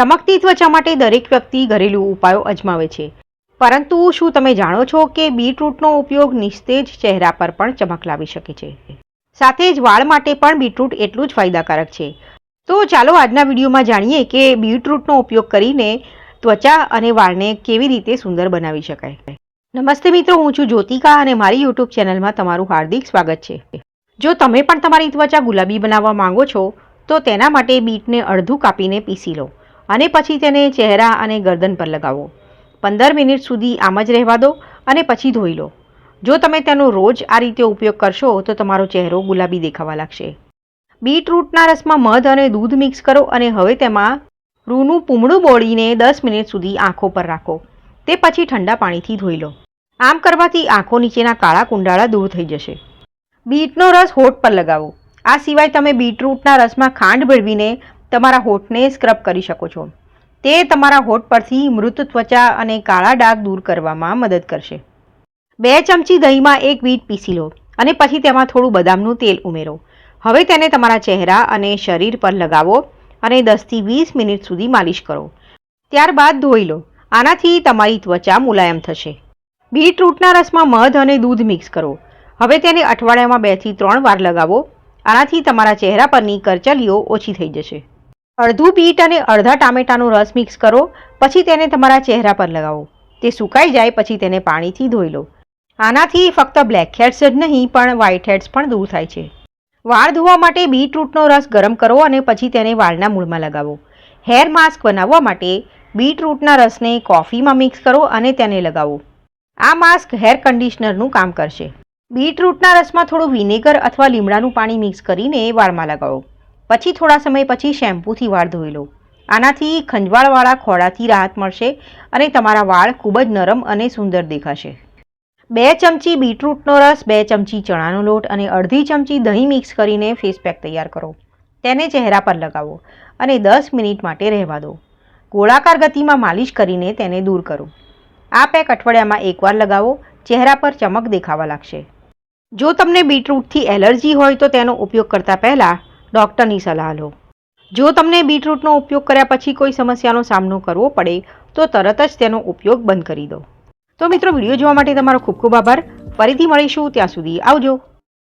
ચમકતી ત્વચા માટે દરેક વ્યક્તિ ઘરેલું ઉપાયો અજમાવે છે. પરંતુ શું તમે જાણો છો કે બીટરૂટનો ઉપયોગ નિસ્તેજ ચહેરા પર પણ ચમક લાવી શકે છે? સાથે જ વાળ માટે પણ બીટરૂટ એટલું જ ફાયદાકારક છે. તો ચાલો આજના વિડીયોમાં જાણીએ કે બીટરૂટનો ઉપયોગ કરીને ત્વચા અને વાળને કેવી રીતે સુંદર બનાવી શકાય. નમસ્તે મિત્રો, હું છું જ્યોતિકા અને મારી યુટ્યુબ ચેનલમાં તમારું હાર્દિક સ્વાગત છે. જો તમે પણ તમારી ત્વચા ગુલાબી બનાવવા માંગો છો, તો તેના માટે બીટને અડધું કાપીને પીસી લો. અને પછી તેને ચહેરા અને ગરદન પર લગાવો. પંદર મિનિટ સુધી આમ જ રહેવા દો અને પછી ધોઈ લો. જો તમે તેનો રોજ આ રીતે ઉપયોગ કરશો, તો તમારો ચહેરો ગુલાબી દેખાવા લાગશે. બીટરૂટના રસમાં મધ અને દૂધ મિક્સ કરો અને હવે તેમાં રૂનું પૂમડું બોળીને દસ મિનિટ સુધી આંખો પર રાખો. તે પછી ઠંડા પાણીથી ધોઈ લો. આમ કરવાથી આંખો નીચેના કાળા કુંડાળા દૂર થઈ જશે. બીટનો રસ હોઠ પર લગાવો. આ સિવાય તમે બીટરૂટના રસમાં ખાંડ ભેળવીને તમારા હોઠને સ્ક્રબ કરી શકો છો. તે તમારા હોઠ પરથી મૃત ત્વચા અને કાળા ડાઘ દૂર કરવામાં મદદ કરશે. બે ચમચી દહીંમાં એક બીટ પીસી લો અને પછી તેમાં થોડું બદામનું તેલ ઉમેરો. હવે તેને તમારા ચહેરા અને શરીર પર લગાવો અને દસથી વીસ મિનિટ સુધી માલિશ કરો. ત્યારબાદ ધોઈ લો. આનાથી તમારી ત્વચા મુલાયમ થશે. બીટરૂટના રસમાં મધ અને દૂધ મિક્સ કરો. હવે તેને અઠવાડિયામાં બેથી ત્રણ વાર લગાવો. આનાથી તમારા ચહેરા પરની કરચલીઓ ઓછી થઈ જશે. અડધું બીટ અને અડધા ટામેટાનો રસ મિક્સ કરો, પછી તેને તમારા ચહેરા પર લગાવો. તે સુકાઈ જાય, પછી તેને પાણીથી ધોઈ લો. આનાથી ફક્ત બ્લેક હેડ્સ જ નહીં, પણ વ્હાઇટ હેડ્સ પણ દૂર થાય છે. વાળ ધોવા માટે બીટરૂટનો રસ ગરમ કરો અને પછી તેને વાળના મૂળમાં લગાવો. હેર માસ્ક બનાવવા માટે બીટરૂટના રસને કોફીમાં મિક્સ કરો અને તેને લગાવો. આ માસ્ક હેર કન્ડિશનરનું કામ કરશે. બીટરૂટના રસમાં થોડું વિનેગર અથવા લીમડાનું પાણી મિક્સ કરીને વાળમાં લગાવો. પછી થોડા સમય પછી શેમ્પૂથી વાળ ધોઈ લો. આનાથી ખંજવાળવાળા ખોડાથી રાહત મળશે અને તમારા વાળ ખૂબ જ નરમ અને સુંદર દેખાશે. બે ચમચી બીટરૂટનો રસ, બે ચમચી ચણાનો લોટ અને અડધી ચમચી દહીં મિક્સ કરીને ફેસ પેક તૈયાર કરો. તેને ચહેરા પર લગાવો અને દસ મિનિટ માટે રહેવા દો. ગોળાકાર ગતિમાં માલિશ કરીને તેને દૂર કરો. આ પેક અઠવાડિયામાં એકવાર લગાવો, ચહેરા પર ચમક દેખાવા લાગશે. જો તમને બીટરૂટથી એલર્જી હોય તો તેનો ઉપયોગ કરતા પહેલાં ડૉક્ટરની સલાહ લો. જો તમને બીટરૂટનો ઉપયોગ કર્યા પછી કોઈ સમસ્યાનો સામનો કરવો પડે, તો તરત જ તેનો ઉપયોગ બંધ કરી દો. તો મિત્રો, વીડિયો જોવા માટે તમારો ખૂબ ખૂબ આભાર. ફરીથી મળીશું, ત્યાં સુધી આવજો.